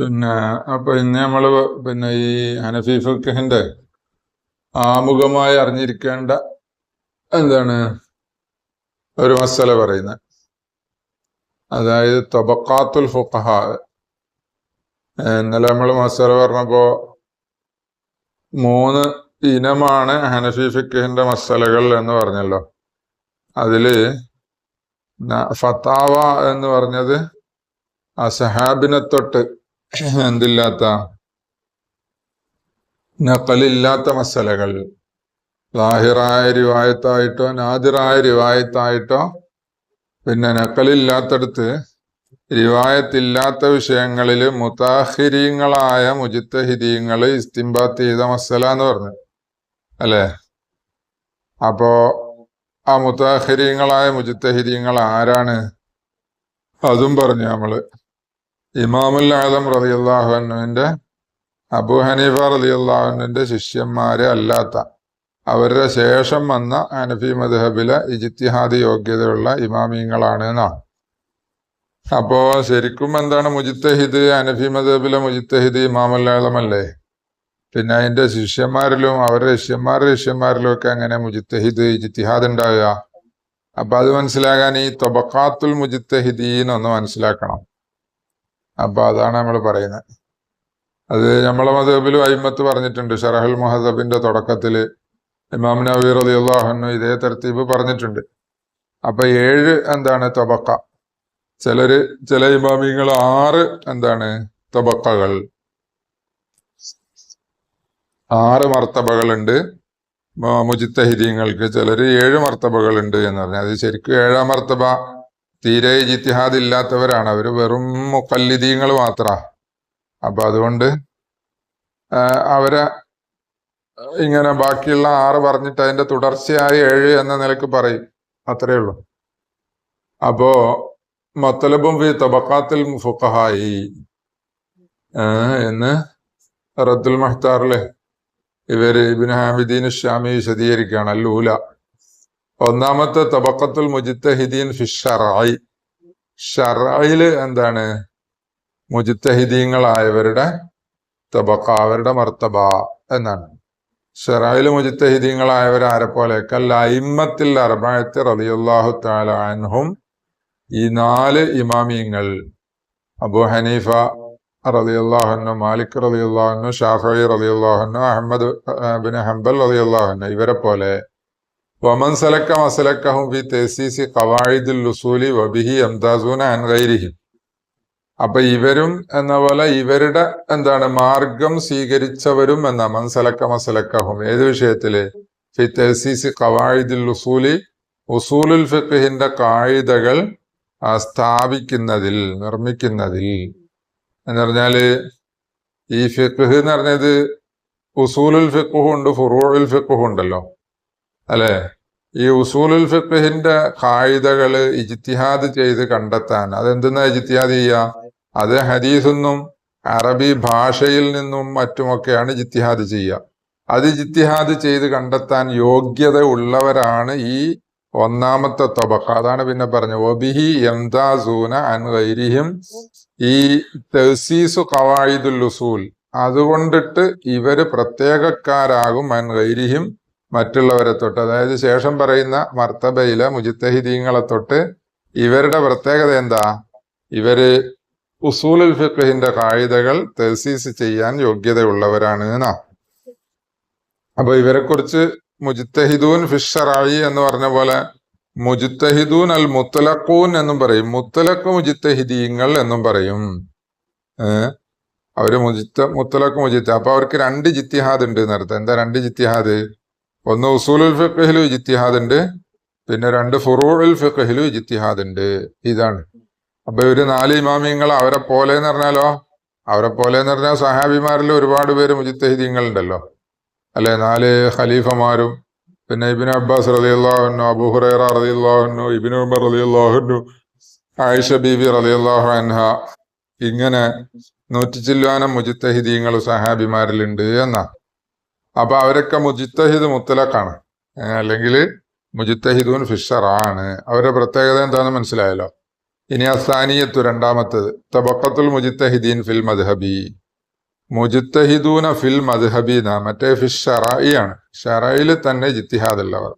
പിന്നെ അപ്പൊ ഇന്ന് നമ്മൾ പിന്നെ ഈ ഹനഫി ഫുഖിന്റെ ആമുഖമായി അറിഞ്ഞിരിക്കേണ്ട എന്താണ്? ഒരു മസല പറയുന്നത്. അതായത് തൊബക്കാത്തുൽ ഫുഖഹ. ഇന്നലെ നമ്മൾ മസല പറഞ്ഞപ്പോ മൂന്ന് ഇനമാണ് ഹനഫി ഫിഖിന്റെ മസലകൾ എന്ന് പറഞ്ഞല്ലോ. അതിൽ ഫത്താവ എന്ന് പറഞ്ഞത് അസഹാബിനെ സഹാബിനെ തൊട്ട് എന്തില്ലാത്ത നക്കലില്ലാത്ത മസലകൾ. ലാഹിറായ രൂപായത്തായിട്ടോ നാദിറായ രൂപായത്തായിട്ടോ പിന്നെ നക്കലില്ലാത്തടത്ത് രൂപായത്തില്ലാത്ത വിഷയങ്ങളിൽ മുതാഹിരീങ്ങളായ മുജിത്തഹിരീങ്ങൾ ഇസ്തിംബാത്ത് ചെയ്ത മസല എന്ന് പറഞ്ഞു. അല്ലേ? അപ്പോ ആ മുതാഹിരീങ്ങളായ മുജിത്തഹിരീങ്ങൾ ആരാണ് അതും പറഞ്ഞു നമ്മൾ. ഇമാമുൽ ആലം റളിയല്ലാഹുവിന്റെ അബു ഹനീഫ റളിയല്ലാഹുവിന്റെ ശിഷ്യന്മാരെ അല്ലാത്ത അവരുടെ ശേഷം വന്ന അനഫി മദ്ഹബിലെ ഇജിത്തിഹാദ് യോഗ്യതയുള്ള ഇമാമിങ്ങളാണ് എന്നാണ്. അപ്പോ ശരിക്കും എന്താണ് മുജിത്തഹിദ് അനഫി മദ്ഹബിലെ മുജിത്തഹിദ് ഇമാമുൽ അല്ലേ? പിന്നെ അതിന്റെ ശിഷ്യന്മാരിലും അവരുടെ ശിഷ്യന്മാരുടെ ശിഷ്യന്മാരിലും ഒക്കെ അങ്ങനെ മുജിത്തഹിദ് ഇജിത്തിഹാദ് ഉണ്ടാവുക? അപ്പൊ അത് മനസ്സിലാകാൻ ഈ തൊബക്കാത്തുൽ മുജിത്തഹിദീൻ ഒന്ന് മനസ്സിലാക്കണം. അപ്പൊ അതാണ് നമ്മൾ പറയുന്നത്. അത് നമ്മളെ മതബിലും അയിമത്ത് പറഞ്ഞിട്ടുണ്ട് ഷറഹുൽ മുഹദബിന്റെ തുടക്കത്തിൽ ഇമാം നബീർ അലി അള്ളാഹുനു ഇതേ തരത്തീബ് പറഞ്ഞിട്ടുണ്ട്. അപ്പൊ ഏഴ് എന്താണ് തൊബക്ക? ചിലര് ചില ഇമാമിങ്ങൾ ആറ് എന്താണ് തൊബക്കകൾ? ആറ് മർത്തബകളുണ്ട്. മ- മുജിത്തഹിദീങ്ങൾക്ക് ചിലര് ഏഴ് മർത്തബകളുണ്ട് എന്ന് പറഞ്ഞാൽ അത് ശരിക്കും ഏഴാം മർത്തബ തീരെ ജിത്തിഹാദ് ഇല്ലാത്തവരാണ് അവർ വെറും മുക്കല്ലിദീങ്ങൾ മാത്ര. അപ്പൊ അതുകൊണ്ട് അവരെ ഇങ്ങനെ ബാക്കിയുള്ള ആറ് പറഞ്ഞിട്ട് അതിന്റെ തുടർച്ചയായ ഏഴ് എന്ന നിലയ്ക്ക് പറയും. അത്രേ ഉള്ളൂ. അപ്പോൾ മത്തലബും ഫി തബക്കാത്തിൽ ഫുഖഹായി. എന്ന് റദ്ദുൽ മഹ്താറിലെ ഇവർ ഇബിൻ ഹാമിദീൻ ഷാമി വിശദീകരിക്കുകയാണ്. അല്ലൂല ഒന്നാമത്തെ തബക്കത്തുൽ മുജിത്തഹിദീൻ ഫി ഷറായി ഷറായിൽ എന്താണ്? മുജിത്തഹിദീങ്ങളായവരുടെ തബക്ക അവരുടെ മർത്തബ എന്നാണ്. ഷറായിൽ മുജിത്തഹിദീങ്ങളായവർ പോലെ കല്ലൈമത്തിൽ അർബായത്ത് റളിയല്ലാഹു തആല അൻഹും ഈ നാല് ഇമാമിയങ്ങൾ അബു ഹനീഫ റളിയല്ലാഹുന്നു മാലിക് റളിയല്ലാഹുന്നു ഷാഫി റളിയല്ലാഹുന്നു അഹമ്മദ് ബിൻ ഹംബൽ റളിയല്ലാഹുന്നു ഇവരെ പോലെ വമൻ സലക്ക മസലക്കഹും ഫി തേസീസി ഖവായിദുൽ ഉസൂലി വബിഹി അംദാസൂന അൻ ഗൈരിഹിം അപ്പൊ ഇവരും എന്ന പോലെ ഇവരുടെ എന്താണ് മാർഗം സ്വീകരിച്ചവരും എന്ന മൻസലക്ക മസലക്കഹും ഏത് വിഷയത്തിൽ? ഫി തേസീസി ഖവായിദുൽ ഉസൂലി ഉസൂലുൽ ഫിഖിന്റെ കായികകൾ സ്ഥാപിക്കുന്നതിൽ നിർമ്മിക്കുന്നതിൽ. എന്ന് പറഞ്ഞാൽ ഈ ഫിഖ് എന്ന് പറഞ്ഞത് ഉസൂലുൽ ഫിഖുഹുണ്ട് ഫുറൂൽ ഫുറൂഉൽ ഫിഖും ഉണ്ടല്ലോ അല്ലെ? ഈ ഉസൂലുൽ ഫിഖിന്റെ കായികകൾ ഇജ്തിഹാദ് ചെയ്ത് കണ്ടെത്താൻ അതെന്തെന്നാ ഇജ്തിഹാദ് ചെയ്യുക അത് ഹദീസെന്നും അറബി ഭാഷയിൽ നിന്നും മറ്റുമൊക്കെയാണ് ജിത്തിഹാദ് ചെയ്യുക അത് ജിത്തിഹാദ് ചെയ്ത് കണ്ടെത്താൻ യോഗ്യത ഉള്ളവരാണ് ഈ ഒന്നാമത്തെ തൊബക്ക അതാണ് പിന്നെ പറഞ്ഞു ഒബിഹി എംദാസൂന അൻ ഗൈരിഹിം. ഈ തെസീസു കവായിദുൽ ഉസൂൽ. അതുകൊണ്ടിട്ട് ഇവർ പ്രത്യേകക്കാരാകും അൻ ഗൈരിഹിം. മറ്റുള്ളവരെ തൊട്ട് അതായത് ശേഷം പറയുന്ന മർത്തബയിലെ മുജിത്തഹിദീങ്ങളെ തൊട്ട് ഇവരുടെ പ്രത്യേകത എന്താ? ഇവർ ഉസൂലുൽ ഫിഖിന്റെ കായികകൾ തെസീസ് ചെയ്യാൻ യോഗ്യതയുള്ളവരാണ് എന്നാ. അപ്പൊ ഇവരെ കുറിച്ച് മുജിത്തഹിദൂൻ ഫിഷറായി എന്ന് പറഞ്ഞ പോലെ മുജിത്തഹിദൂൻ അൽ മുത്തലഖൂൻ എന്നും പറയും. മുത്തലഖ് മുജിത്തഹിദീങ്ങൾ എന്നും പറയും. ഏഹ് അവർ മുജിത്ത മുത്തലഖ് മുജിത്ത. അപ്പൊ അവർക്ക് രണ്ട് ജിത്തിഹാദ് ഉണ്ട് എന്നർത്ഥം. എന്താ രണ്ട് ജിത്തിഹാദ്? ഒന്ന് ഉസൂലുൽ ഫിഖഹിലും ജിത്തിഹാദ് ഉണ്ട് പിന്നെ രണ്ട് ഫുറൂഉൽ ഫിഖഹിലും ജിത്തിഹാദ് ഉണ്ട് ഇതാണ്. അപ്പൊ ഇവർ നാല് ഇമാമിയങ്ങൾ അവരെ പോലെ എന്ന് പറഞ്ഞാലോ? അവരെ പോലെ എന്ന് പറഞ്ഞാൽ സഹാബിമാരിൽ ഒരുപാട് പേര് മുജിത്തഹിദീങ്ങൾ ഉണ്ടല്ലോ അല്ലെ? നാല് ഖലീഫമാരും. പിന്നെ ഇബിന് അബ്ബാസ് റളിയല്ലാഹുന്നു അബൂ ഹുറൈറ അള്ളാഹുനു ഇബിന് ഉമർ റളിയല്ലാഹുന്നു ആയിഷ ബീബി റളിയല്ലാഹു അൻഹ. ഇങ്ങനെ നൂറ്റി ചില്ലുവാനം മുജിത്തഹിദീങ്ങൾ സഹാബിമാരിലുണ്ട് എന്നാ. അപ്പൊ അവരൊക്കെ മുജിത്തഹിദ് മുത്തലക്കാണ് അല്ലെങ്കിൽ മുജിത്തഹിദൂൻ ഫിഷറാണ്. അവരുടെ പ്രത്യേകത എന്താണെന്ന് മനസ്സിലായല്ലോ? ഇനി അസാനിയത്തു രണ്ടാമത്തത്. തബക്കത്തുൽ മുജിത്തഹിദീൻ ഫിൽ മദ്ഹബി. മുജിത്തഹിദൂന ഫിൽ മദ്ഹബി എന്നാ മറ്റേ ഷറായി ആണ്. ഷറായിൽ തന്നെ ജിത്തിഹാദ് ഉള്ളവർ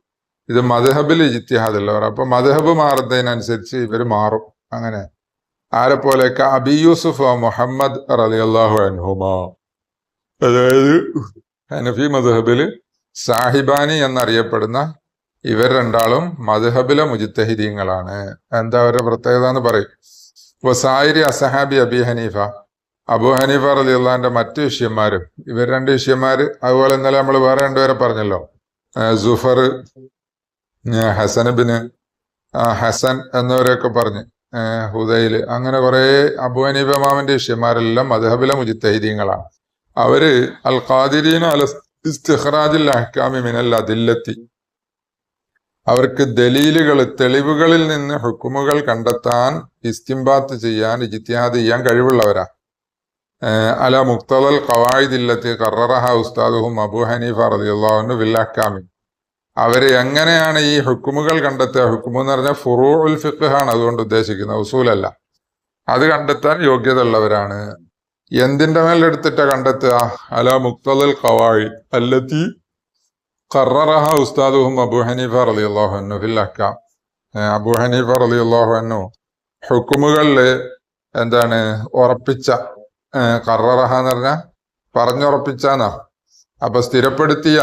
ഇത് മദ്ഹബിൽ ജിത്തിഹാദ് ഉള്ളവർ അപ്പൊ മദ്ഹബ് മാറുന്നതിനനുസരിച്ച് ഇവർ മാറും. അങ്ങനെ. ആരെ പോലെ അബി യൂസുഫ് മുഹമ്മദ് റളിയല്ലാഹു അൻഹുമാ. അതായത് ഹനഫി മധുഹബിൽ സാഹിബാനി എന്നറിയപ്പെടുന്ന ഇവർ രണ്ടാളും മധുഹബിലെ മുജിത്തഹിദീങ്ങളാണ്. എന്താ അവരുടെ പ്രത്യേകത എന്ന് പറയും. വസായിരി അസഹാബി അബി ഹനീഫ അബു ഹനീഫ റലിയുള്ളാന്റെ മറ്റ് വിഷയന്മാരും ഇവർ രണ്ട് വിഷയന്മാര് അതുപോലെ ഇന്നലെ നമ്മൾ വേറെ രണ്ടുപേരെ പറഞ്ഞല്ലോ. ജുഫർ ഹസനബിന് ഹസൻ എന്നിവരെയൊക്കെ പറഞ്ഞ്. ഹുദയിൽ അങ്ങനെ കുറെ അബു ഹനീഫ മാമന്റെ വിഷയന്മാരെല്ലാം മധുഹബിലെ മുജിത്തഹിദീങ്ങളാണ്. അവർ അൽ ഖാദിരീന അല ഇസ്തിഖ്റാജിൽ അഹ്കാമി മിനൽ അതില്ലത്തി അവർക്ക് ദലീലുകൾ തെളിവുകളിൽ നിന്ന് ഹുക്കുമുകൾ കണ്ടെത്താൻ ഇസ്തിംബാത്ത് ചെയ്യാൻ ഇജിത്യാദ് ചെയ്യാൻ കഴിവുള്ളവരാ. അല മുക്തദൽ ഖവായിദില്ലത്തി കററഹ ഉസ്താദുഹും അബു ഹനീഫ ബിൽ അഹ്കാമി. അവർ എങ്ങനെയാണ് ഈ ഹുക്കുമുകൾ കണ്ടെത്തുക? ഹുക്കുമു എന്ന് പറഞ്ഞാൽ ഫുറൂഉൽ ഫിഖ് ആണ് അതുകൊണ്ട് ഉദ്ദേശിക്കുന്നത് ഉസൂലല്ല. അത് കണ്ടെത്താൻ യോഗ്യത ഉള്ളവരാണ് എന്തിന്റെ മേലെടുത്തിട്ട കണ്ടെത്തുക? അല മുക്തദൽ കവാഴി അല്ലത്തി ഖററഹ ഉസ്താദുഹും അബു ഹനീഫ റളിയല്ലാഹു അൻഹു ഫില്ലക്ക അബു ഹനീഫ റളിയല്ലാഹു അൻഹു ഹുക്കുമുകളിൽ എന്താണ് ഉറപ്പിച്ച ഏഹ് ഖററഹ എന്ന് പറഞ്ഞാൽ പറഞ്ഞുറപ്പിച്ചാന്നാ. അപ്പൊ സ്ഥിരപ്പെടുത്തിയ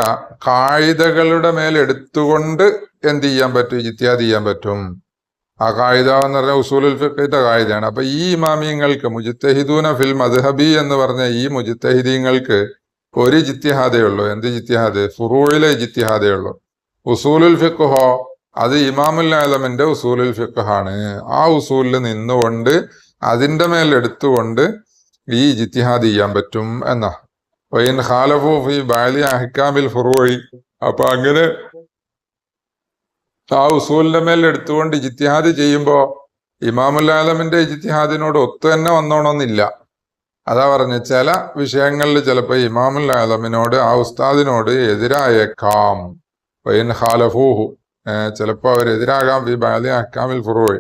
കായികകളുടെ മേലെടുത്തുകൊണ്ട് എന്ത് ചെയ്യാൻ പറ്റും? ഇത്യാദി ചെയ്യാൻ പറ്റും. ആ കായിക എന്ന് പറഞ്ഞ ഉസൂലുൽ ഫിഖിന്റെ കായികയാണ്. അപ്പൊ ഈ ഇമാമിയങ്ങൾക്ക് മുജിത്തഹിദൂന ഫിൽ മദ്ഹബി എന്ന് പറഞ്ഞ ഈ മുജിത്തഹിദീങ്ങൾക്ക് ഒരു ജിത്തിഹാദേ ഉള്ളൂ. എന്ത് ജിത്തിഹാദ്? ഫുറൂയിലെ ജിത്തിഹാദേ ഉള്ളൂ. ഉസൂലുൽ ഫിഖുഹോ അത് ഇമാമുൽ ആലമിന്റെ ഉസൂലുൽ ഫിഖ്ഹാണ് ആ ഉസൂലിൽ നിന്നുകൊണ്ട് അതിന്റെ മേൽ എടുത്തുകൊണ്ട് ഈ ജിത്തിഹാദ് ചെയ്യാൻ പറ്റും എന്നാ. ഖാലഫു ഫി ബാലി അഹ്കാമിൽ ഫുറൂയി അപ്പൊ അങ്ങനെ ആ ഉസൂലിന്റെ മേൽ എടുത്തുകൊണ്ട് ഇജിത്തിഹാദ് ചെയ്യുമ്പോ ഇമാമുൽ ആലമിന്റെ ജിത്തിഹാദിനോട് ഒത്തു തന്നെ വന്നോണമെന്നില്ല അതാ പറഞ്ഞ ചില വിഷയങ്ങളിൽ ചിലപ്പോൾ ആലമിനോട് ആ ഉസ്താദിനോട് എതിരായേക്കാം. വൈൻ ഖാലഫൂഹു. ചിലപ്പോൾ അവരെതിരാകാം ഫി ബാലി അക്കാമിൽ ഫുറോയ്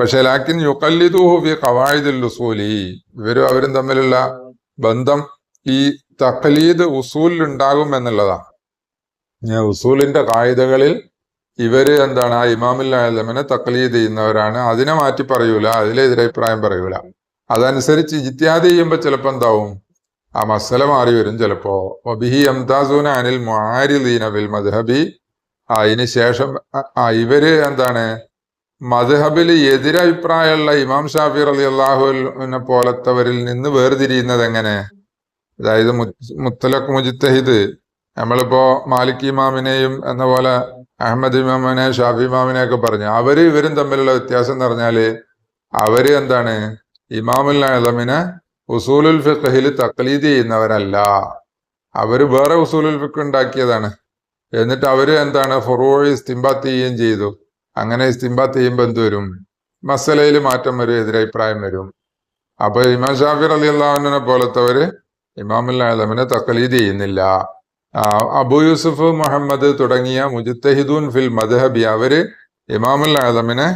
പക്ഷെ ലാക്കിൻ യുക്കല്ലിദൂഹു ഫി കവായിദുൽ ഉസൂലി. ഇവരും അവരും തമ്മിലുള്ള ബന്ധം ഈ തഖലീദ് ഉസൂലിൽ ഉണ്ടാകും എന്നുള്ളതാ ഞാൻ ഉസൂലിന്റെ കായികകളിൽ ഇവർ എന്താണ് ആ ഇമാമുൽ ആലമനെ തക്ലീദ് ചെയ്യുന്നവരാണ്. അതിനെ മാറ്റി പറയൂല അതിലെതിരെ അഭിപ്രായം പറയൂല. അതനുസരിച്ച് ഇജിത്യാദ് ചെയ്യുമ്പോൾ ചിലപ്പോൾ എന്താവും? ആ മസല മാറി വരും ചിലപ്പോ. അനിൽ മുആരിദീന ബിൽ മദ്ഹബി. ആ അതിന് ശേഷം ആ ഇവർ എന്താണ്? മദ്ഹബിൽ എതിരഭിപ്രായമുള്ള ഇമാം ഷാഫി അലി അള്ളാഹുവിനെ പോലത്തവരിൽ നിന്ന് വേർതിരിയുന്നത് എങ്ങനെ? അതായത് മുത്തലഖ് മുജിത്തഹിദ് നമ്മളിപ്പോ മാലിക് ഇമാമിനെയും എന്ന പോലെ അഹമ്മദ് ഇമാമിനെ ഷാഫി ഇമാമിനെ ഒക്കെ പറഞ്ഞു. അവർ ഇവരും തമ്മിലുള്ള വ്യത്യാസം എന്ന് പറഞ്ഞാൽ അവർ എന്താണ്? ഇമാമുൽ അലമിനെ ഉസൂലുൽ ഫിഖഹിൽ തക്ലീദ് ചെയ്യുന്നവരല്ല. അവർ വേറെ ഉസൂലുൽ ഫിഖ് ഉണ്ടാക്കിയതാണ്. എന്നിട്ട് അവർ എന്താണ്? ഫുറൂഴ് ഇസ്തിംബാത്ത് ചെയ്യുകയും ചെയ്തു. അങ്ങനെ ഇസ്തിംബാത്ത് ചെയ്യുമ്പോൾ എന്ത് വരും? മസലയിൽ മാറ്റം വരും എതിരഭിപ്രായം വരും. അപ്പൊ ഇമാം ഷാഫി അലി അള്ളാഹുവിനെ പോലത്തവര് ഇമാമുൽ അലമിനെ തക്ലീദ് ചെയ്യുന്നില്ല. അബു യൂസുഫ് മുഹമ്മദ് തുടങ്ങിയ മുജിത്തഹിദൂൻ ഫിൽ മദ്ഹബി അവർ ഇമാമുൽ ആദമിനെ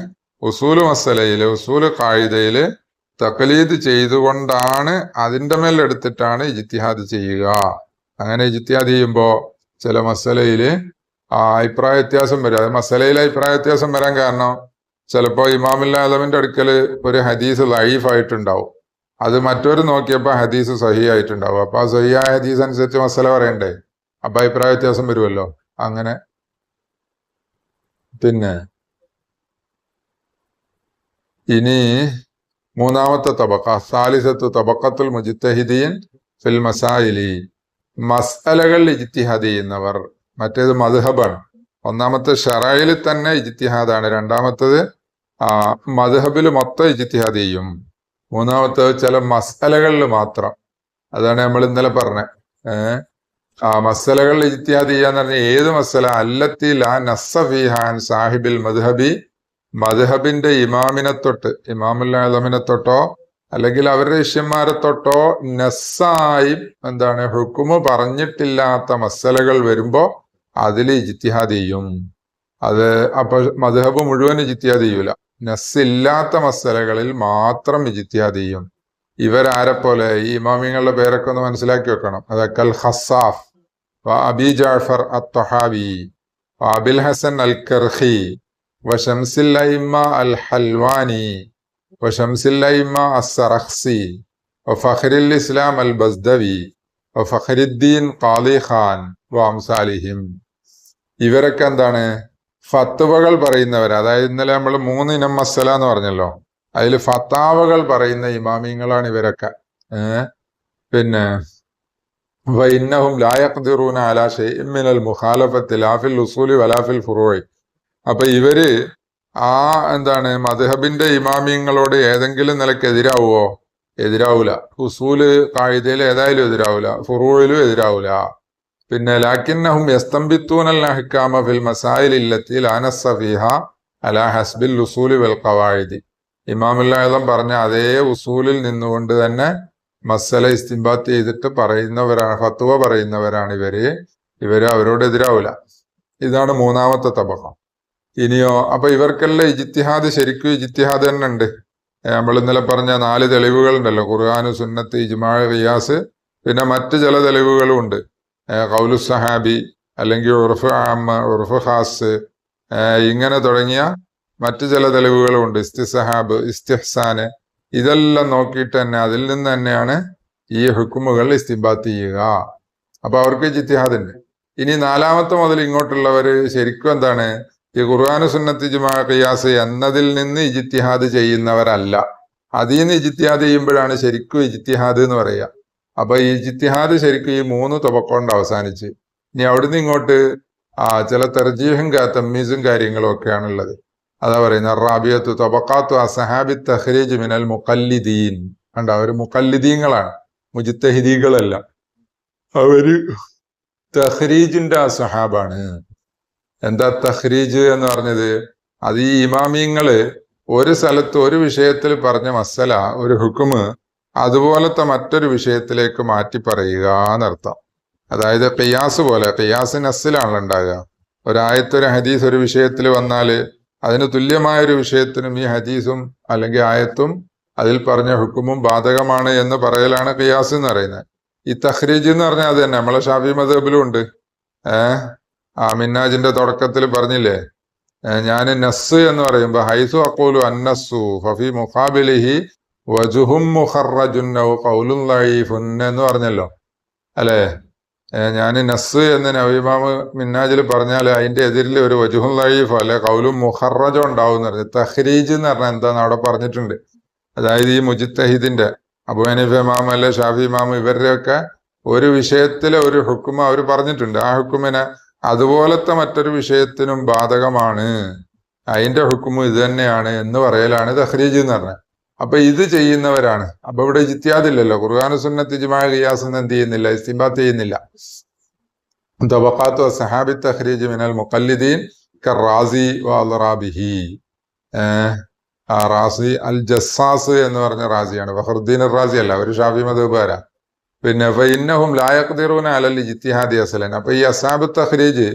ഉസൂൽ മസലയിൽ ഉസൂൽ കായിദയിൽ തക്ലീദ് ചെയ്തുകൊണ്ടാണ് അതിന്റെ മേൽ എടുത്തിട്ടാണ് ഇജിത്തിഹാദ് ചെയ്യുക. അങ്ങനെ ഇജിത്തിഹാദ് ചെയ്യുമ്പോൾ ചില മസലയിൽ ആ അഭിപ്രായ വ്യത്യാസം വരും. അത് മസലയിൽ അഭിപ്രായ വ്യത്യാസം വരാൻ കാരണം ചിലപ്പോൾ ഇമാമുൽ ആലമിന്റെ അടുക്കൽ ഒരു ഹദീസ് ലൈഫായിട്ടുണ്ടാവും അത് മറ്റൊരു നോക്കിയപ്പോൾ ഹദീസ് സഹി ആയിട്ടുണ്ടാവും അപ്പൊ ആ സഹിയായ ഹദീസ് അനുസരിച്ച് മസല പറയണ്ടേ? അഭിപ്രായ വ്യത്യാസം വരുമല്ലോ. അങ്ങനെ. പിന്നെ. ഇനി മൂന്നാമത്തെ തബക്ക സാലിസത്ത് തബക്കത്തുൽ മുജിത്തഹിദീൻ ഫിൽ മസായിലി. മസ്അലകൾ ഇജിത്തിഹാദ് ചെയ്യുന്നവർ. മറ്റേത് മധുഹബാണ് ഒന്നാമത്തെ ഷറായിൽ തന്നെ ഇജിത്തിഹാദാണ് രണ്ടാമത്തത് ആ മദ്ഹബിൽ മൊത്തം ഇജിത്തിഹാദ് ചെയ്യും. മൂന്നാമത്തത് ചില മസ്അലകളിൽ മാത്രം. അതാണ് നമ്മൾ ഇന്നലെ പറഞ്ഞത്. ഏഹ് ആ മസലകളിൽ ഇജ്തിഹാദ് ചെയ്യാന്ന് പറഞ്ഞാൽ ഏത് മസല അല്ലത്തി ലാ നസഫിഹാൻ ഫീഹാൻ സാഹിബിൽ മദ്ഹബി. മദ്ഹബിന്റെ ഇമാമിനെ തൊട്ട് ഇമാമുല്ലാമിനെ തൊട്ടോ അല്ലെങ്കിൽ അവരുടെ ശിഷ്യന്മാരെ തൊട്ടോ നസ്സായി എന്താണ് ഹുക്കുമ് പറഞ്ഞിട്ടില്ലാത്ത മസലകൾ വരുമ്പോ അതിൽ ഇജ്തിഹാദ് ചെയ്യും. അത് അപ്പൊ മദ്ഹബ് മുഴുവൻ ഇജ്തിഹാദ് ചെയ്യൂല. നസ്സില്ലാത്ത മസലകളിൽ മാത്രം ഇജിത്യാദ് ചെയ്യും. ഇവരാരെ പോലെ ഈ ഇമാമിങ്ങളുടെ പേരൊക്കെ ഒന്ന് മനസ്സിലാക്കി വെക്കണം. അത് കൽ ഹസാഫ് അബി جعفر الطحاوي അബിൽ الحسن അൽ وشمس വഷംസില്ലൈമ الحلواني وشمس വഷംസില്ലൈമ السرخسي وفخر ഇസ്ലാം അൽ وفخر الدين ഖാലി ഖാൻ വാംസാലിഹിം ഇവരൊക്കെ എന്താണ്? ഫത്തുവകൾ പറയുന്നവർ അതായത് ഇന്നലെ നമ്മൾ മൂന്ന് ഇനം മസല എന്ന് പറഞ്ഞല്ലോ. അതിൽ ഫത്താവകൾ പറയുന്ന ഇമാമിങ്ങളാണ് ഇവരൊക്കെ. പിന്നെ വൈന്നഹും ലായഖ്ദിറൂന അലാ ഷൈഇൻ മിനൽ മുഖാലഫത്തി ലാഫിൽ ഉസൂലി വലാഫിൽ ഫുറൂഇ അപ്പൊ ഇവർ ആ എന്താണ് മദ്ഹബിന്റെ ഇമാമിയങ്ങളോട് ഏതെങ്കിലും നിലയ്ക്ക് എതിരാവുമോ എതിരാവൂല. ഉസൂൽ കായിദയിൽ ഏതായാലും എതിരാവൂല. ഫുറൂയിലും എതിരാവൂല. പിന്നെ ലാക്കിന്നഹും യസ്തംബിത്തൂനൽ അഹ്കാമ ഫിൽ മസായിൽ ഇല്ലത്തിൽ അനസഫിഹ ഫീഹ അലാ ഹസ്ബിൽ ഉസൂലി വൽ ഖവായിദി. ഇമാമുല്ലാഹം പറഞ്ഞ അതേ ഉസൂലിൽ നിന്നുകൊണ്ട് തന്നെ മസല ഇസ്തിൻബാത്ത് ചെയ്തിട്ട് പറയുന്നവരാണ് ഫത്തുവ പറയുന്നവരാണ് ഇവർ. ഇവർ അവരോട് എതിരാവില്ല ഇതാണ് മൂന്നാമത്തെ തബക്കം ഇനിയോ അപ്പൊ ഇവർക്കെല്ലാം ഇജിത്തിഹാദ് ശരിക്കും ഇജിത്തിഹാദ് തന്നെ ഉണ്ട്. നമ്മൾ ഇന്നലെ പറഞ്ഞ നാല് തെളിവുകൾ ഉണ്ടല്ലോ. ഖുർആാനു സുന്നത്ത് ഇജ്മാ റിയാസ് പിന്നെ മറ്റ് ചില തെളിവുകളും ഉണ്ട്. കൗലു സഹാബി അല്ലെങ്കിൽ ഉറുഫ് ആമ ഉറുഫ് ഖാസ് ഇങ്ങനെ തുടങ്ങിയ മറ്റു ചില തെളിവുകളും ഉണ്ട്. ഇസ്തിസഹാബ് ഇസ്തിഹ്സാന് ഇതെല്ലാം നോക്കിയിട്ട് തന്നെ അതിൽ നിന്ന് തന്നെയാണ് ഈ ഹുക്കുമുകൾ ഇസ്തിബാത്ത് ചെയ്യുക. അപ്പൊ അവർക്ക് ജിത്തിഹാദ് ഉണ്ട്. ഇനി നാലാമത്തെ മുതൽ ഇങ്ങോട്ടുള്ളവര് ശരിക്കും എന്താണ്? ഈ ഖുർആാന സുന്നത്തി ജുമാ ഖിയാസ് എന്നതിൽ നിന്ന് ഇജിത്തിഹാദ് ചെയ്യുന്നവരല്ല. അതിൽ നിന്ന് ഇജിത്തിഹാദ് ചെയ്യുമ്പോഴാണ് ശരിക്കും ഇജിത്തിഹാദ് എന്ന് പറയുക. അപ്പൊ ഈ ഇജിത്തിഹാദ് ശരിക്കും ഈ മൂന്ന് തുപക്കൊണ്ട് അവസാനിച്ച്. ഇനി അവിടുന്ന് ഇങ്ങോട്ട് ആ ചില തെർജീഹും തമ്മീസും കാര്യങ്ങളും ഒക്കെയാണുള്ളത് അതാ പറയുന്നത് റാബിയത്തു തൊബക്കാത്തു അസഹാബി തഹ്രീജ് മിനൽ മുക്കല്ലിദീൻ കണ്ട? അവർ മുക്കല്ലിദീങ്ങളാണ് മുജിത്തഹിദീകളല്ല അവർ തഹ്രീജിന്റെ അസഹാബാണ് സഹാബാണ്. എന്താ തഹ്രീജ് എന്ന് പറഞ്ഞത്? അത് ഈ ഇമാമിയങ്ങൾ ഒരു സ്ഥലത്ത് ഒരു വിഷയത്തിൽ പറഞ്ഞ മസല ഒരു ഹുക്കുമ് അതുപോലത്തെ മറ്റൊരു വിഷയത്തിലേക്ക് മാറ്റി പറയുക എന്നർത്ഥം. അതായത് ഖിയാസ് പോലെ ഖിയാസ് നസ്സിലാണല്ലോ ഉണ്ടാകുക ഒരായത്തൊരു ഹദീസ് ഒരു വിഷയത്തിൽ വന്നാൽ അതിന് തുല്യമായൊരു വിഷയത്തിനും ഈ ഹദീസും അല്ലെങ്കിൽ ആയത്തും അതിൽ പറഞ്ഞ ഹുക്കുമും ബാധകമാണ് എന്ന് പറയലാണ് ഖിയാസ് എന്ന് പറയുന്നത്. ഈ തഹ്രീജ് എന്ന് പറഞ്ഞാൽ അത് തന്നെ. നമ്മളെ ഷാഫി മദബിലും ഉണ്ട്. ആ മിന്നാജിന്റെ തുടക്കത്തിൽ പറഞ്ഞില്ലേ? ഞാൻ നസ് എന്ന് പറയുമ്പോ ഹൈസു അക്കോലു അന്നസ്സു ഫഫി മുഖാബിലിഹി വജുഹും ലഈഫുൻ എന്ന് പറഞ്ഞല്ലോ. അല്ലേ? ഞാൻ നസ് എന്ന് നവീമാമ് മിന്നാജിൽ പറഞ്ഞാൽ അതിന്റെ എതിരിൽ ഒരു വജുഹുൽ ലൈഫ് അല്ലെ കൗലും മുഹറജോ ഉണ്ടാവും പറഞ്ഞു. തഹ്രീജ് എന്ന് പറഞ്ഞാൽ എന്താന്ന് അവിടെ പറഞ്ഞിട്ടുണ്ട്. അതായത് ഈ മുജിത്തഹിദിന്റെ അബു ഹനീഫ് ഇമാം അല്ലെ ഷാഫി ഇമാം ഇവരുടെയൊക്കെ ഒരു വിഷയത്തിലെ ഒരു ഹുക്കുമ അവർ പറഞ്ഞിട്ടുണ്ട്. ആ ഹുക്കുമിനെ അതുപോലത്തെ മറ്റൊരു വിഷയത്തിനും ബാധകമാണ്. അതിന്റെ ഹുക്കുമ് ഇത് തന്നെയാണ് എന്ന് പറയലാണ് തഹ്രീജ് എന്ന് പറഞ്ഞത് അപ്പൊ ഇത് ചെയ്യുന്നവരാണ്. അപ്പൊ ഇവിടെ ജിത്യാദില്ലല്ലോ. ഖുർആാന സുന്നത്ത് ഇജ്മാ ഖിയാസ് ഒന്നും എന്ത് ചെയ്യുന്നില്ല? ഇസ്തിംബാത്ത് ചെയ്യുന്നില്ല. തബക്കാത്തു സഹാബി തഹ്രീജ് മിനൽ മുഖല്ലിദീൻ റാസി വാബിഹി റാസി അൽ ജസ്സാസ് എന്ന് പറഞ്ഞ റാസിയാണ്. ഫഹറുദ്ദീൻ റാസി അല്ല ഒരു ഷാഫി മധുബാര പിന്നെ ഫൈന്നഹും ലായഖ്ദിറൂന അലൽ ഇജിത്തിഹാദി അസലൻ. അപ്പൊ ഈ അസാബ് തഹ്രീജ്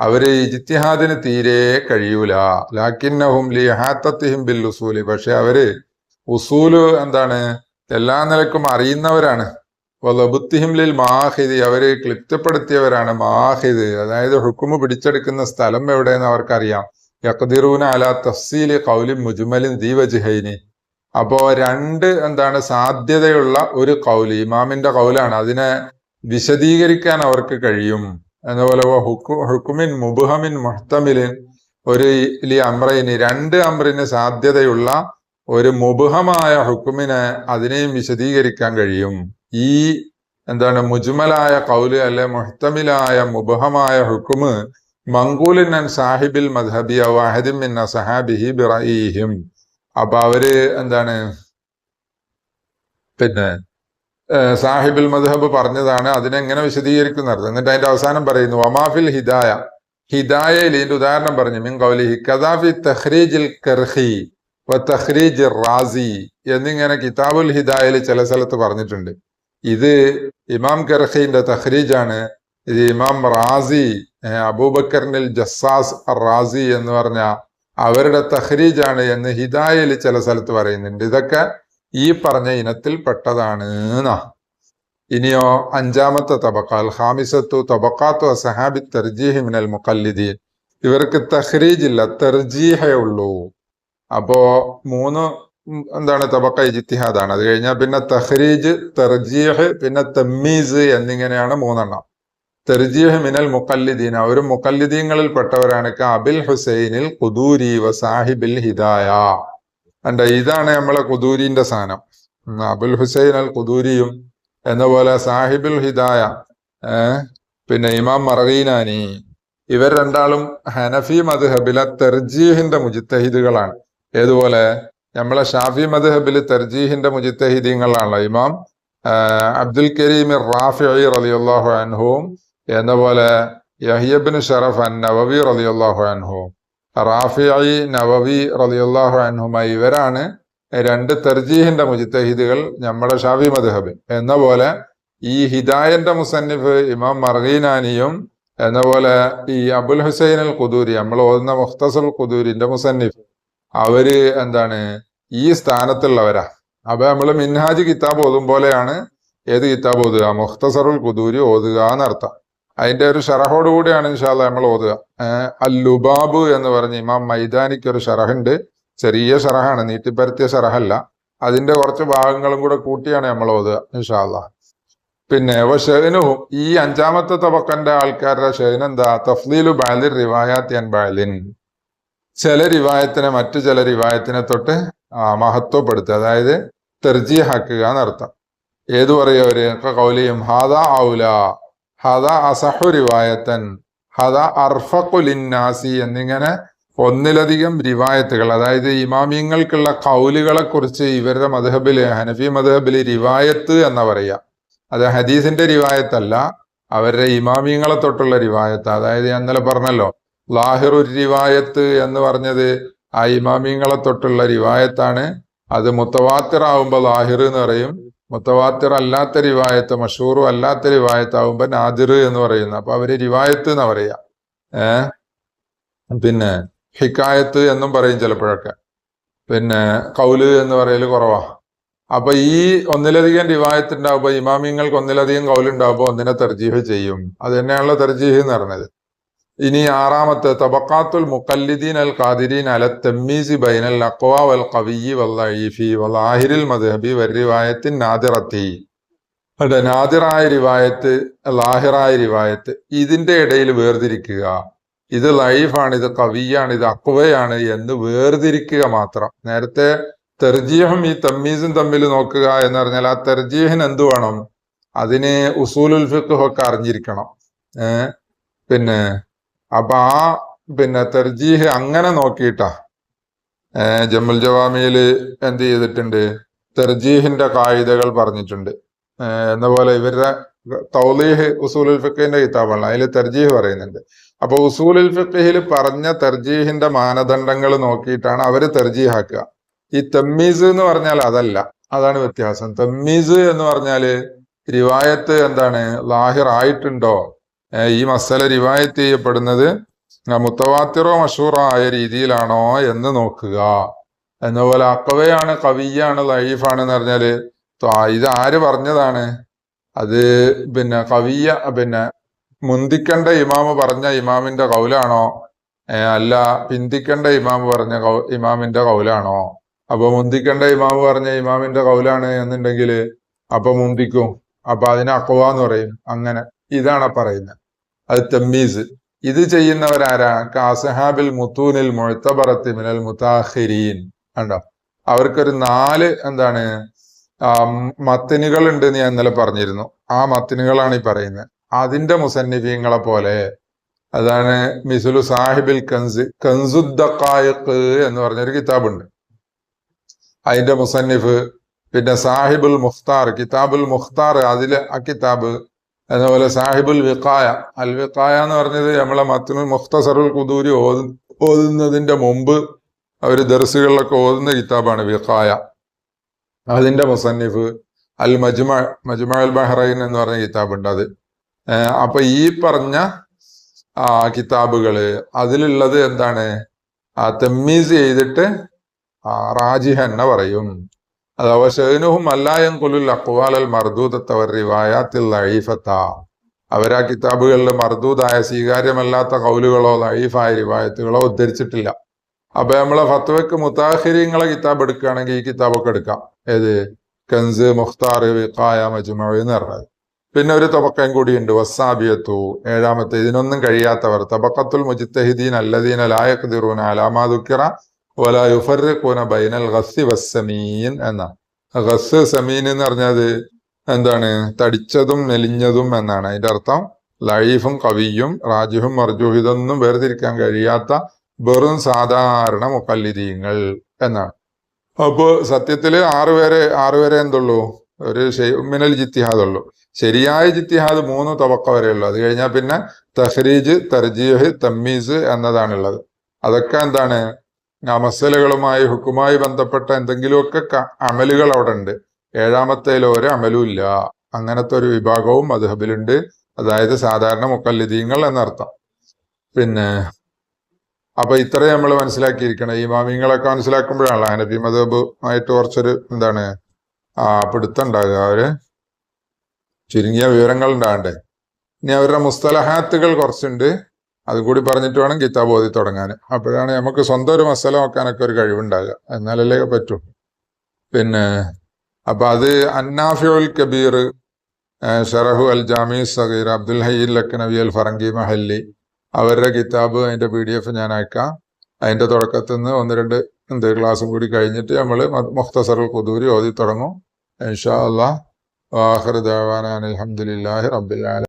അവർ ഇജിത്തിഹാദിന് തീരെ കഴിയൂല. ലാക്കിന്നഹും ലിഹാത്തത്തിഹിം ബിൽ ഉസൂലി. പക്ഷെ അവർ ഉസൂൽ എന്താണ്? എല്ലാ നിലക്കും അറിയുന്നവരാണ്. ലബുത്തിഹിംലിൽ മാഹിദ് അവരെ ക്ലിപ്തപ്പെടുത്തിയവരാണ് മാഹിദ്. അതായത് ഹുക്കുമ് പിടിച്ചെടുക്കുന്ന സ്ഥലം എവിടെയെന്ന് അവർക്കറിയാം. യഖദിറൂന അല തഫ്സീലി കൗലിൻ മുജ്മലിൻ ദീവജിഹൈനി അപ്പോ രണ്ട് എന്താണ് സാധ്യതയുള്ള ഒരു കൗൽ ഇമാമിന്റെ കൗലാണ് അതിനെ വിശദീകരിക്കാൻ അവർക്ക് കഴിയും. എന്നപോലെ ഹുക്കു ഹുക്കുമിൻ മുബുഹമിൻ മുഹ്തമിലിൻ ഒരു ലി അമ്രയിന് രണ്ട് അമ്രിന് സാധ്യതയുള്ള ഒരു മുബുഹമായ ഹുക്കുമിനെ അതിനെയും വിശദീകരിക്കാൻ കഴിയും. ഈ എന്താണ് മുജ്മലായ കൗൽ അല്ലെ മുഹത്തമിലായ മുബഹമായ ഹുക്കുമ് മങ്കൂലിൻ അൻ സാഹിബിൽ മദ്ഹബി വാഹിദിൻ മിൻ സഹാബിഹി ബിറീഹിം അപ്പൊ അവർ എന്താണ്? പിന്നെ സാഹിബിൽ മദ്ഹബ് പറഞ്ഞതാണ് അതിനെങ്ങനെ വിശദീകരിക്കുന്നത്? എന്നിട്ട് അതിന്റെ അവസാനം പറയുന്നു വമാഫിൽ ഹിദായ. ഹിദായയിൽ ഇതിന്റെ ഉദാഹരണം പറഞ്ഞു മിൻ കൗലിഹി കദാഫി തഹ്രീജിൽ കർഹി. തഹ്രീജ് റാസി എന്നിങ്ങനെ കിതാബുൽ ഹിദായയിൽ ചില സ്ഥലത്ത് പറഞ്ഞിട്ടുണ്ട്. ഇത് ഇമാം കർഹീന്റെ തഹ്രീജാണ് ഇത് ഇമാം റാസി അബൂബക്കറിനിൽ ജസ്സാസ് റാസി എന്ന് പറഞ്ഞ അവരുടെ തഹ്രീജാണ് എന്ന് ഹിദായയിൽ ചില സ്ഥലത്ത് പറയുന്നുണ്ട്. ഇതൊക്കെ ഈ പറഞ്ഞ ഇനത്തിൽ പെട്ടതാണ് ഇനിയോ അഞ്ചാമത്തെ തബക്കാൽ ഹാമിസത്തു തബക്കാത്തു സഹാബി തെർജീഹി മിനൽ മുക്കല്ലിദീൻ ഇവർക്ക് തഹ്രീജ് ഇല്ല തെർജീഹേ ഉള്ളൂ. അപ്പോ മൂന്ന് എന്താണ് തബക്ക ഇജിത്തിഹാദാണ് അത് കഴിഞ്ഞാൽ പിന്നെ തഹ്രീജ് തെർജീഹ് പിന്നെ തമ്മീസ് എന്നിങ്ങനെയാണ് മൂന്നെണ്ണം. തെർജീഹ് മിനൽ മുക്കല്ലിദീൻ ഒരു മുക്കല്ലിദീങ്ങളിൽ പെട്ടവരാണ് അബിൽ ഹുസൈനിൽ കുദൂരി വ സാഹിബിൽ ഹിദായ. അണ്ട ഇതാണ് നമ്മളെ കുദൂരിന്റെ സാധനം അബുൽ ഹുസൈൻ അൽ കുദൂരിയും എന്ന പോലെ സാഹിബുൽ ഹിദായ പിന്നെ ഇമാം മറീനാനി ഇവർ രണ്ടാളും ഹനഫി മദ്ഹബിലെ തെർജീഹിന്റെ മുജിത്തഹിദുകളാണ് ഏതുപോലെ? നമ്മളെ ഷാഫി മദ്ഹബിൽ തർജീഹിന്റെ മുജിത്തഹിദീങ്ങളാണല്ലോ ഇമാം. അബ്ദുൽ കരീം റാഫി റളിയല്ലാഹു അൻഹുവും എന്ന പോലെ യഹിയബിൻ ഷറഫ് അൻ നവവി റളിയല്ലാഹു അൻഹുവും റാഫി നവവി റളിയല്ലാഹു അൻഹുമ ഇവരാണ് രണ്ട് തർജീഹിന്റെ മുജിത്തഹിദുകൾ നമ്മുടെ ഷാഫി മദ്ഹബിൻ എന്ന പോലെ ഈ ഹിദായന്റെ മുസന്നിഫ് ഇമാം മർഗീനാനിയും എന്ന പോലെ ഈ അബുൽ ഹുസൈൻ അൽ ഖുദൂരി നമ്മൾ ഓതുന്ന മുഖ്തസൽ ഖുദൂരിന്റെ മുസന്നിഫ് അവർ എന്താണ് ഈ സ്ഥാനത്തുള്ളവരാ. അപ്പൊ നമ്മൾ മിൻഹാജ് കിതാബ് ഓതും പോലെയാണ് ഏത് കിതാബ് ഓതുക? മുഖ്തസറുൽ ഖുദൂരി ഓതുക എന്നർത്ഥം. അതിന്റെ ഒരു ഷറഹോട് കൂടിയാണ് ഇൻഷാല്ല നമ്മൾ ഓതുക. അല്ലുബാബ് എന്ന് പറഞ്ഞ് ഇമാം മൈതാനിക്ക് ഒരു ഷറഹുണ്ട്. ചെറിയ ഷറഹാണ് നീട്ടിപ്പരത്തിയ ഷറഹല്ല. അതിന്റെ കുറച്ച് ഭാഗങ്ങളും കൂടെ കൂട്ടിയാണ് നമ്മൾ ഓതുക ഇൻഷാല്ല പിന്നെ ഷെഹനുഹും ഈ അഞ്ചാമത്തെ തബക്കന്റെ ആൾക്കാരുടെ ഷെഹൻ എന്താ? തഫ്ലീലു ബാലിൻ റിവായാത്യൻ ബാലിൻ ചില റിവായത്തിനെ മറ്റു ചില റിവായത്തിനെ തൊട്ട് മഹത്വപ്പെടുത്തുക. അതായത് തെർജീഹാക്കുക എന്നർത്ഥം. ഏതു പറയുക അവർ? കൗലിയും ഹാദ ഔല ഹദ അസഹു റിവായത്തൻ ഹദ അർഫഖുലിന്നാസി എന്നിങ്ങനെ ഒന്നിലധികം റിവായത്തുകൾ അതായത് ഇമാമിയങ്ങൾക്കുള്ള കൗലുകളെ കുറിച്ച് ഇവരുടെ മധഹബിൽ ഹനഫി മധഹബിൽ റിവായത്ത് എന്ന പറയുക അത് ഹദീസിന്റെ റിവായത്തല്ല അവരുടെ ഇമാമിയങ്ങളെ തൊട്ടുള്ള റിവായത്ത് അതായത് ഞാൻ ഇന്നലെ പറഞ്ഞല്ലോ ലാഹിറു റിവായത്ത് എന്ന് പറഞ്ഞത് ആ ഇമാമിങ്ങളെ തൊട്ടുള്ള റിവായത്താണ്. അത് മുത്തവാത്തിറാവുമ്പോൾ ലാഹിർ എന്ന് പറയും. മുത്തവാത്തിർ അല്ലാത്ത റിവായത്ത് മഷൂറും അല്ലാത്ത റിവായത്താവുമ്പോൾ നാദിർ എന്ന് പറയുന്നു. അപ്പൊ അവർ റിവായത്ത് എന്ന് പറയാ? ഏ? പിന്നെ ഹിക്കായത്ത് എന്നും പറയും ചിലപ്പോഴൊക്കെ. പിന്നെ കൗൽ എന്ന് പറയൽ കുറവാ. അപ്പൊ ഈ ഒന്നിലധികം റിവായത്ത് ഉണ്ടാവുമ്പോ ഇമാമിങ്ങൾക്ക് ഒന്നിലധികം കൗലുണ്ടാവുമ്പോ ഒന്നിനെ തർജീഹ് ചെയ്യും. അത് തന്നെയാണല്ലോ തർജീഹ് എന്ന് പറഞ്ഞത്. ഇനി ആറാമത്തെ തബക്കാത്തുൽ മുക്കല്ലിദീൻ അൽ ഖാദിരീൻ അല തമ്മീസി ബൈനൽ അക്വ വൽ കവിയി വൽ ആഹിരിൽ മദ്ഹബി റിവായത്തിൻ നാദിറത്തി. അതെ നാദിറായ റിവായത്ത് ലാഹിറായ റിവായത്ത് ഇതിന്റെ ഇടയിൽ വേർതിരിക്കുക. ഇത് ലൈഫാണ് ഇത് കവിയാണ് ഇത് അക്വയാണ് എന്ന് വേർതിരിക്കുക മാത്രം. നേരത്തെ തെർജീഹും ഈ തമ്മീസും തമ്മിൽ നോക്കുക എന്ന് പറഞ്ഞാൽ ആ തെർജീഹിന് എന്ത് വേണം? അതിന് ഉസൂലുൽ ഫിഖ് ഒക്കെ അറിഞ്ഞിരിക്കണം. പിന്നെ അപ്പൊ ആ പിന്നെ തെർജീഹ് അങ്ങനെ നോക്കിയിട്ടാ. ജമ്മുൽ ജവാമിയിൽ എന്ത് ചെയ്തിട്ടുണ്ട്? തെർജീഹിന്റെ കായികകൾ പറഞ്ഞിട്ടുണ്ട്. എന്ന പോലെ ഇവരുടെ തൗലീഹ് ഉസൂലുൽ ഫിഖിന്റെ കിതാബാണ്. അതിൽ തെർജീഹ് പറയുന്നുണ്ട്. അപ്പൊ ഉസൂലുൽ ഫിഖിൽ പറഞ്ഞ തെർജീഹിന്റെ മാനദണ്ഡങ്ങൾ നോക്കിയിട്ടാണ് അവർ തെർജീഹാക്കുക. ഈ തമ്മീസ് എന്ന് പറഞ്ഞാൽ അതല്ല. അതാണ് വ്യത്യാസം. തമ്മീസ് എന്ന് പറഞ്ഞാൽ റിവായത്ത് എന്താണ്? ലാഹിർ ആയിട്ടുണ്ടോ ഈ മസല റിവായത്ത് ചെയ്യപ്പെടുന്നത് മുത്തവാത്തിറോ മഷൂറോ ആയ രീതിയിലാണോ എന്ന് നോക്കുക. എന്നപോലെ അക്കവയാണ് കവിയാണ് ലൈഫാണ് എന്ന് പറഞ്ഞാൽ ഇത് ആര് പറഞ്ഞതാണ്? അത് പിന്നെ കവിയ പിന്നെ മുന്തിക്കേണ്ട ഇമാമ് പറഞ്ഞ ഇമാമിന്റെ കൗലാണോ? അല്ല പിന്തിക്കേണ്ട ഇമാമ് പറഞ്ഞ കൗ ഇമാമിന്റെ കൗലാണോ? അപ്പൊ മുന്തിക്കേണ്ട ഇമാമ് പറഞ്ഞ ഇമാമിന്റെ കൗലാണ് എന്നുണ്ടെങ്കിൽ അപ്പൊ മുന്തിക്കും. അപ്പൊ അതിനെ അക്വ എന്ന് പറയും. അങ്ങനെ ഇതാണ് പറയുന്നത്. അത് തമ്മീസ്. ഇത് ചെയ്യുന്നവരാരാ? കാസഹാബിൽ മുത്തൂനിൽ മുഴത്തബറത്തി മിനൽ മുത്താഹിരീൻ കണ്ടോ? അവർക്കൊരു നാല് എന്താണ് മത്തിനുകൾ ഉണ്ട് ഞാൻ ഇന്നലെ പറഞ്ഞിരുന്നു. ആ മത്തിനുകളാണ് ഈ പറയുന്നത് അതിന്റെ മുസന്നിഫീങ്ങളെ പോലെ അതാണ് മിസുലു സാഹിബിൽ കൻസ് കൻസുദ്ദക്കായക്ക് എന്ന് പറഞ്ഞൊരു കിതാബുണ്ട്. അതിന്റെ മുസന്നിഫ് പിന്നെ സാഹിബുൽ മുഖ്താർ കിതാബുൽ മുഖ്താർ അതിലെ ആ കിതാബ് അതുപോലെ സാഹിബുൽ വിക്കായ അൽ വിഖായ എന്ന് പറഞ്ഞത് നമ്മളെ മത്തുൽ മുഖ്തസറുൽ കുദൂരി ഓതു ഓതുന്നതിന്റെ മുമ്പ് അവർ ദർസുകളിലൊക്കെ ഓതുന്ന കിതാബാണ് വിക്കായ അതിന്റെ മുസന്നിഫ് അൽ മജ്മ മജ്മ അൽ ബഹ്റൈൻ എന്ന് പറഞ്ഞ കിതാബുണ്ട് അത്. അപ്പൊ ഈ പറഞ്ഞ കിതാബുകൾ അതിലുള്ളത് എന്താണ്? തെമ്മീസ് ചെയ്തിട്ട് റാജിഹ എന്ന പറയും. അഥവാ അല്ലായം കുലുൽ അക്വാലൽ മർദൂദത്തവർ റിവായാത്തിൽ ലൈഫത്ത അവരാ കിതാബുകളിൽ മർദൂദായ സ്വീകാര്യമല്ലാത്ത കൗലുകളോ ലൈഫായ റിവായത്തുകളോ ഉദ്ധരിച്ചിട്ടില്ല. അപ്പൊ നമ്മളെ ഫത്വയ്ക്ക് മുത്താഹിരിങ്ങളെ കിതാബ് എടുക്കുകയാണെങ്കിൽ ഈ കിതാബൊക്കെ എടുക്കാം. ഏത്? കൻസ് മുഖ്താർ വിഖായ മജ്മു എന്ന് പറഞ്ഞത്. പിന്നെ ഒരു തബക്കയും കൂടിയുണ്ട്. വസാബിയത്തു ഏഴാമത്തെ ഇതിനൊന്നും കഴിയാത്തവർ. തബക്കത്തുൽ മുജിത്തഹിദീൻ അല്ലദീന ലായഖ്ദിറൂന അലാമാ ദുക്കിറ വല യുഫർഖൂന ബൈനൽ ഗസ്സി വസ്സമീൻ എന്ന. ഗസ് സമീൻ എന്ന് പറഞ്ഞത് എന്താണ്? തടിച്ചതും മെലിഞ്ഞതും എന്നാണ്. അതിന്റെ അർത്ഥം ലൈഫും കവിയും റാജിഹും മർജു ഇതൊന്നും വേർതിരിക്കാൻ കഴിയാത്ത വെറും സാധാരണ മുക്കല്ലിദീങ്ങൾ എന്നാണ്. അപ്പോ സത്യത്തിൽ ആറുപേരെ ആറുപേരെ എന്തുള്ളൂ? ഒരു മിനൽ ജിത്തിഹാദ് ഉള്ളൂ ശരിയായ ജിത്തിഹാദ് മൂന്ന് തവക്ക വരെയുള്ളൂ അത് കഴിഞ്ഞാൽ പിന്നെ തഹ്രീജ് തർജീഹ് തമ്മീസ് എന്നതാണുള്ളത്. അതൊക്കെ എന്താണ്? ആ മസലകളുമായി ഹുക്കുമായി ബന്ധപ്പെട്ട എന്തെങ്കിലുമൊക്കെ അമലുകൾ അവിടെ ഉണ്ട് ഏഴാമത്തേൽ ഒരു അമലും ഇല്ല അങ്ങനത്തെ ഒരു വിഭാഗവും മധുഹബിലുണ്ട് അതായത് സാധാരണ മുക്കല്ലിദീങ്ങൾ എന്നർത്ഥം. പിന്നെ അപ്പൊ ഇത്രയും നമ്മൾ മനസ്സിലാക്കിയിരിക്കണം. ഈ മാമിങ്ങളൊക്കെ മനസ്സിലാക്കുമ്പോഴാണല്ലോ ഹനഫി മധബ് ആയിട്ട് കുറച്ചൊരു എന്താണ് ആ പിടുത്തം ഉണ്ടാകുക അവർ ചുരുങ്ങിയ വിവരങ്ങൾ ഉണ്ടാകണ്ടേ ഇനി അവരുടെ മുസ്തലഹാത്തുകൾ കുറച്ചുണ്ട്. അതും കൂടി പറഞ്ഞിട്ട് വേണം കിതാബ് ഓതി തുടങ്ങാൻ. അപ്പോഴാണ് നമുക്ക് സ്വന്തം ഒരു മസല വെക്കാനൊക്കെ ഒരു കഴിവുണ്ടാകുക എന്നാലല്ലേ പറ്റൂ. പിന്നെ അപ്പൊ അത് അന്നാഫിയുൽ കബീർ ഷറഹു അൽ ജാമി സഗീർ അബ്ദുൽ ഹയ്യിൽ ലക്നവി അൽ ഫറങ്കി മഹല്ലി അവരുടെ കിതാബ് അതിന്റെ പി ഡി എഫ് ഞാൻ അയക്കാം. അതിന്റെ തുടക്കത്തിൽ നിന്ന് ഒന്ന് രണ്ട് എന്ത് ക്ലാസ്സും കൂടി കഴിഞ്ഞിട്ട് നമ്മൾ മുഖ്തസറുൽ ഖുദൂരി ഓതി തുടങ്ങും. ഇൻഷാ അള്ളാഹ് അലഹമുല്ലാഹി ആലമീൻ